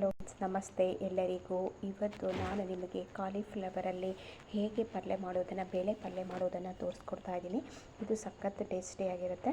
Hello ನಮಸ್ತೆ ಎಲ್ಲರಿಗೂ. ಇವತ್ತು ನಾನು ನಿಮಗೆ ಕಾಲಿಫ್ಲವರಲ್ಲಿ ಹೇಗೆ ಪಲ್ಯ ಮಾಡೋದನ್ನು, ಬೇಳೆ ಪಲ್ಯ ಮಾಡೋದನ್ನು ತೋರಿಸ್ಕೊಡ್ತಾ ಇದ್ದೀನಿ. ಇದು ಸಖತ್ ಟೇಸ್ಟಿಯಾಗಿರುತ್ತೆ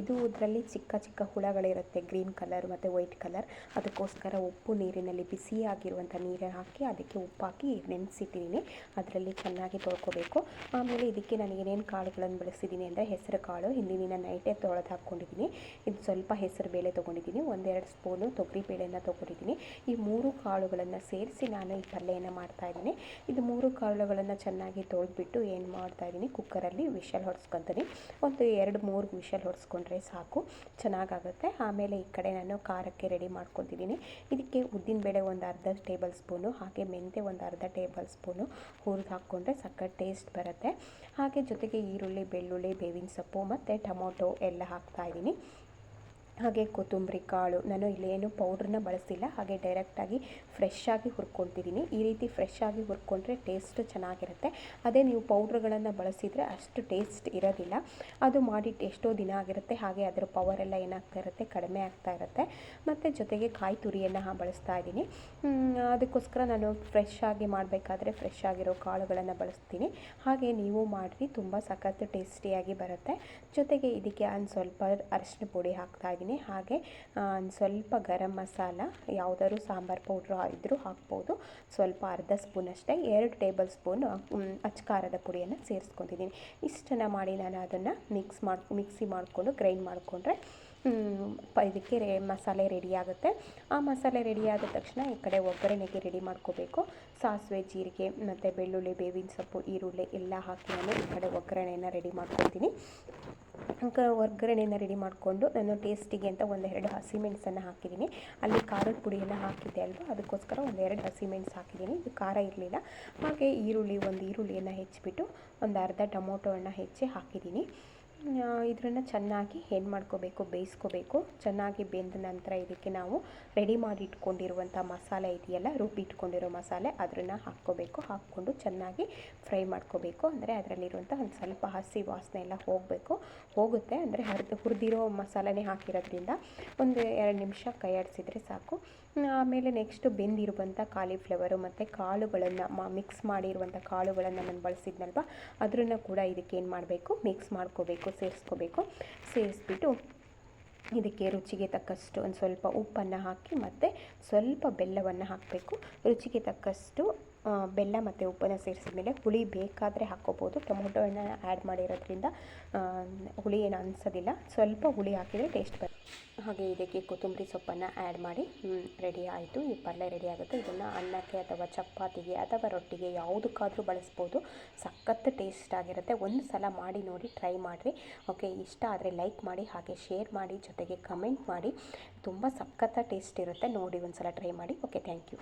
ಇದು ಇದರಲ್ಲಿ ಚಿಕ್ಕ ಚಿಕ್ಕ ಹುಳಗಳಿರುತ್ತೆ, ಗ್ರೀನ್ ಕಲರ್ ಮತ್ತು ವೈಟ್ ಕಲರ್. ಅದಕ್ಕೋಸ್ಕರ ಉಪ್ಪು ನೀರಿನಲ್ಲಿ ಬಿಸಿಯಾಗಿರುವಂಥ ನೀರು ಹಾಕಿ ಅದಕ್ಕೆ ಉಪ್ಪು ಹಾಕಿ ನೆನೆಸಿಟ್ಟಿದ್ದೀನಿ. ಅದರಲ್ಲಿ ಚೆನ್ನಾಗಿ ತೊಳ್ಕೊಬೇಕು. ಆಮೇಲೆ ಇದಕ್ಕೆ ನಾನು ಏನೇನು ಕಾಳುಗಳನ್ನು ಬಳಸಿದ್ದೀನಿ ಅಂದರೆ ಹೆಸರು ಕಾಳು. ಹಿಂದಿನ ನೈಟೇ ತೊಳೆದು ಹಾಕ್ಕೊಂಡಿದ್ದೀನಿ. ಇದು ಸ್ವಲ್ಪ ಹೆಸರು ಬೇಳೆ ತೊಗೊಂಡಿದ್ದೀನಿ. ಒಂದೆರಡು ಸ್ಪೂನು ತೊಗರಿ ಬೇಳೆನ ತೊಗೊಂಡಿದ್ದೀನಿ. ಈ ಮೂರು ಕಾಳುಗಳನ್ನು ಸೇರಿಸಿ ನಾನು ಈ ಪಲ್ಯನ ಮಾಡ್ತಾ ಇದ್ದೀನಿ. ಇದು ಮೂರು ಕಾಳುಗಳನ್ನು ಚೆನ್ನಾಗಿ ತೊಳೆದ್ಬಿಟ್ಟು ಏನು ಮಾಡ್ತಾಯಿದ್ದೀನಿ ಕುಕ್ಕರಲ್ಲಿ ವಿಷಲ್ ಹೊಡ್ಸ್ಕೊತೀನಿ. ಒಂದು ಎರಡು ಮೂರು ವಿಷಲ್ ಹೊಡೆಸ್ಕೊಂಡ್ರೆ ಸಾಕು. ಚೆನ್ನಾಗಾಗುತ್ತೆ. ಆಮೇಲೆ ಈ ಕಡೆ ನಾನು ಖಾರಕ್ಕೆ ರೆಡಿ ಮಾಡ್ಕೊತಿದ್ದೀನಿ ಇದಕ್ಕೆ ಉದ್ದಿನಬೇಳೆ ಒಂದು ಅರ್ಧ ಟೇಬಲ್ ಸ್ಪೂನು ಹಾಗೆ ಮೆಂತೆ ಒಂದು ಅರ್ಧ ಟೇಬಲ್ ಸ್ಪೂನು ಹುರಿದು ಹಾಕ್ಕೊಂಡ್ರೆ ಸಕ್ಕ ಟೇಸ್ಟ್ ಬರುತ್ತೆ. ಹಾಗೆ ಜೊತೆಗೆ ಈರುಳ್ಳಿ, ಬೆಳ್ಳುಳ್ಳಿ, ಬೇವಿನ ಸೊಪ್ಪು ಮತ್ತು ಟೊಮೊಟೊ ಎಲ್ಲ ಹಾಕ್ತಾಯಿದ್ದೀನಿ ಹಾಗೆ ಕೊತ್ತಂಬರಿ ಕಾಳು, ನಾನು ಇಲ್ಲೇನು ಪೌಡ್ರನ್ನ ಬಳಸಿಲ್ಲ ಹಾಗೆ ಡೈರೆಕ್ಟಾಗಿ ಫ್ರೆಶ್ ಆಗಿ ಹುರ್ಕೊತಿದ್ದೀನಿ ಈ ರೀತಿ ಫ್ರೆಶ್ಶಾಗಿ ಹುರ್ಕೊಂಡ್ರೆ ಟೇಸ್ಟ್ ಚೆನ್ನಾಗಿರುತ್ತೆ. ಅದೇ ನೀವು ಪೌಡ್ರ್ಗಳನ್ನು ಬಳಸಿದರೆ ಅಷ್ಟು ಟೇಸ್ಟ್ ಇರೋದಿಲ್ಲ. ಅದು ಮಾಡಿಟ್ಟು ಎಷ್ಟೋ ದಿನ ಆಗಿರುತ್ತೆ, ಹಾಗೆ ಅದರ ಪವರ್ ಎಲ್ಲ ಏನಾಗ್ತಾ ಇರುತ್ತೆ, ಕಡಿಮೆ ಆಗ್ತಾ ಇರುತ್ತೆ. ಮತ್ತು ಜೊತೆಗೆ ಕಾಯಿ ತುರಿಯನ್ನು ಬಳಸ್ತಾ ಇದ್ದೀನಿ. ಅದಕ್ಕೋಸ್ಕರ ನಾನು ಫ್ರೆಶ್ ಆಗಿ ಮಾಡಬೇಕಾದ್ರೆ ಫ್ರೆಶ್ ಆಗಿರೋ ಕಾಳುಗಳನ್ನು ಬಳಸ್ತೀನಿ. ಹಾಗೆ ನೀವು ಮಾಡಿರಿ, ತುಂಬ ಸಖತ್ತು ಟೇಸ್ಟಿಯಾಗಿ ಬರುತ್ತೆ. ಜೊತೆಗೆ ಇದಕ್ಕೆ ಒಂದು ಸ್ವಲ್ಪ ಅರಿಶಿನ ಪುಡಿ ಹಾಕ್ತಾ ಇದ್ದೀನಿ. ಹಾಗೆ ಸ್ವಲ್ಪ ಗರಂ ಮಸಾಲ, ಯಾವುದಾದ್ರು ಸಾಂಬಾರು ಪೌಡ್ರ್ ಇದ್ದರೂ ಹಾಕ್ಬೋದು. ಸ್ವಲ್ಪ ಅರ್ಧ ಸ್ಪೂನ್ ಅಷ್ಟೇ, ಎರಡು ಟೇಬಲ್ ಸ್ಪೂನ್ ಅಚ್ಕಾರದ ಪುಡಿಯನ್ನು ಸೇರಿಸ್ಕೊತಿದ್ದೀನಿ ಇಷ್ಟನ್ನು ಮಾಡಿ ನಾನು ಅದನ್ನು ಮಿಕ್ಸ್ ಮಾಡಿ ಮಿಕ್ಸಿ ಮಾಡಿಕೊಂಡು ಗ್ರೈಂಡ್ ಮಾಡಿಕೊಂಡ್ರೆ ಇದಕ್ಕೆ ರೇ, ಮಸಾಲೆ ರೆಡಿ ಆಗುತ್ತೆ. ಆ ಮಸಾಲೆ ರೆಡಿ ಆದ ತಕ್ಷಣ ಈ ಕಡೆ ಒಗ್ಗರಣೆಗೆ ರೆಡಿ ಮಾಡ್ಕೋಬೇಕು. ಸಾಸಿವೆ, ಜೀರಿಗೆ, ಮತ್ತು ಬೆಳ್ಳುಳ್ಳಿ, ಬೇವಿನ ಸೊಪ್ಪು, ಈರುಳ್ಳಿ ಎಲ್ಲ ಹಾಕಿ ನಾನು ಈ ಕಡೆ ಒಗ್ಗರಣೆಯನ್ನು ರೆಡಿ ಮಾಡ್ಕೊತೀನಿ ಒಗ್ಗರಣೆಯನ್ನು ರೆಡಿ ಮಾಡಿಕೊಂಡು ನಾನು ಟೇಸ್ಟಿಗೆ ಅಂತ ಒಂದೆರಡು ಹಸಿಮೆಣಸನ್ನು ಹಾಕಿದ್ದೀನಿ ಅಲ್ಲಿ ಖಾರದ ಪುಡಿಯನ್ನು ಹಾಕಿದ್ದೆ ಅಲ್ವಾ? ಅದಕ್ಕೋಸ್ಕರ ಒಂದೆರಡು ಹಸಿಮೆಣಸು ಹಾಕಿದ್ದೀನಿ ಇದು ಖಾರ ಇರಲಿಲ್ಲ. ಹಾಗೆ ಈರುಳ್ಳಿ, ಒಂದು ಈರುಳ್ಳಿಯನ್ನು ಹೆಚ್ಚಿಬಿಟ್ಟು ಒಂದು ಅರ್ಧ ಟೊಮೊಟೊ ಹೆಚ್ಚಿ ಹಾಕಿದ್ದೀನಿ ಇದನ್ನು ಚೆನ್ನಾಗಿ ಏನು ಮಾಡ್ಕೋಬೇಕು, ಬೇಯಿಸ್ಕೋಬೇಕು. ಚೆನ್ನಾಗಿ ಬೆಂದ ನಂತರ ಇದಕ್ಕೆ ನಾವು ರೆಡಿ ಮಾಡಿ ಇಟ್ಕೊಂಡಿರುವಂಥ ಮಸಾಲೆ ಇದೆಯಲ್ಲ, ರುಬ್ಬಿ ಇಟ್ಕೊಂಡಿರೋ ಮಸಾಲೆ ಅದನ್ನು ಹಾಕ್ಕೋಬೇಕು. ಹಾಕ್ಕೊಂಡು ಚೆನ್ನಾಗಿ ಫ್ರೈ ಮಾಡ್ಕೋಬೇಕು. ಅಂದರೆ ಅದರಲ್ಲಿರುವಂಥ ಒಂದು ಸ್ವಲ್ಪ ಹಸಿ ವಾಸನೆ ಎಲ್ಲ ಹೋಗಬೇಕು. ಹೋಗುತ್ತೆ. ಅಂದರೆ ಹರಿದು, ಹುರಿದಿರೋ ಮಸಾಲೆನೇ ಹಾಕಿರೋದ್ರಿಂದ ಒಂದು ಎರಡು ನಿಮಿಷ ಕೈ ಸಾಕು. ಆಮೇಲೆ ನೆಕ್ಸ್ಟು ಬೆಂದಿರುವಂಥ ಕಾಲಿಫ್ಲವರು ಮತ್ತು ಕಾಳುಗಳನ್ನು ಮಿಕ್ಸ್ ಮಾಡಿರುವಂಥ ಕಾಳುಗಳನ್ನು ನಾನು ಬಳಸಿದ್ನಲ್ವ ಅದನ್ನು ಕೂಡ ಇದಕ್ಕೆ ಏನು ಮಾಡಬೇಕು ಮಿಕ್ಸ್ ಮಾಡ್ಕೋಬೇಕು. ಸೇರಿಸ್ಕೋಬೇಕು. ಸೇರಿಸ್ಬಿಟ್ಟು ಇದಕ್ಕೆ ರುಚಿಗೆ ತಕ್ಕಷ್ಟು ಒಂದು ಸ್ವಲ್ಪ ಉಪ್ಪನ್ನು ಹಾಕಿ ಮತ್ತು ಸ್ವಲ್ಪ ಬೆಲ್ಲವನ್ನು ಹಾಕಬೇಕು. ರುಚಿಗೆ ತಕ್ಕಷ್ಟು ಬೆಲ್ಲ ಮತ್ತು ಉಪ್ಪನ್ನು ಸೇರಿಸಿದ ಮೇಲೆ ಹುಳಿ ಬೇಕಾದರೆ ಹಾಕ್ಕೋಬೋದು. ಟೊಮೊಟೊ ಆ್ಯಡ್ ಮಾಡಿರೋದ್ರಿಂದ ಹುಳಿ ಏನು ಅನ್ಸೋದಿಲ್ಲ. ಸ್ವಲ್ಪ ಹುಳಿ ಹಾಕಿದರೆ ಟೇಸ್ಟ್ ಬರುತ್ತೆ. ಹಾಗೆ ಇದಕ್ಕೆ ಕೊತ್ತಂಬರಿ ಸೊಪ್ಪನ್ನು ಆ್ಯಡ್ ಮಾಡಿ ರೆಡಿ ಆಯಿತು. ಈ ಪಲ್ಯ ರೆಡಿ ಆಗುತ್ತೆ. ಇದನ್ನು ಅನ್ನಕ್ಕೆ ಅಥವಾ ಚಪಾತಿಗೆ ಅಥವಾ ರೊಟ್ಟಿಗೆ ಯಾವುದಕ್ಕಾದರೂ ಬಳಸ್ಬೋದು. ಸಖತ್ ಟೇಸ್ಟ್ ಆಗಿರುತ್ತೆ. ಒಂದು ಸಲ ಮಾಡಿ ನೋಡಿ ಟ್ರೈ ಮಾಡಿರಿ. ಓಕೆ ಇಷ್ಟ ಆದರೆ ಲೈಕ್ ಮಾಡಿ, ಹಾಗೆ ಶೇರ್ ಮಾಡಿ, ಜೊತೆಗೆ ಕಮೆಂಟ್ ಮಾಡಿ. ತುಂಬ ಸಖತ್ತ ಟೇಸ್ಟ್ ಇರುತ್ತೆ. ನೋಡಿ ಒಂದು ಸಲ ಟ್ರೈ ಮಾಡಿ. Okay thank you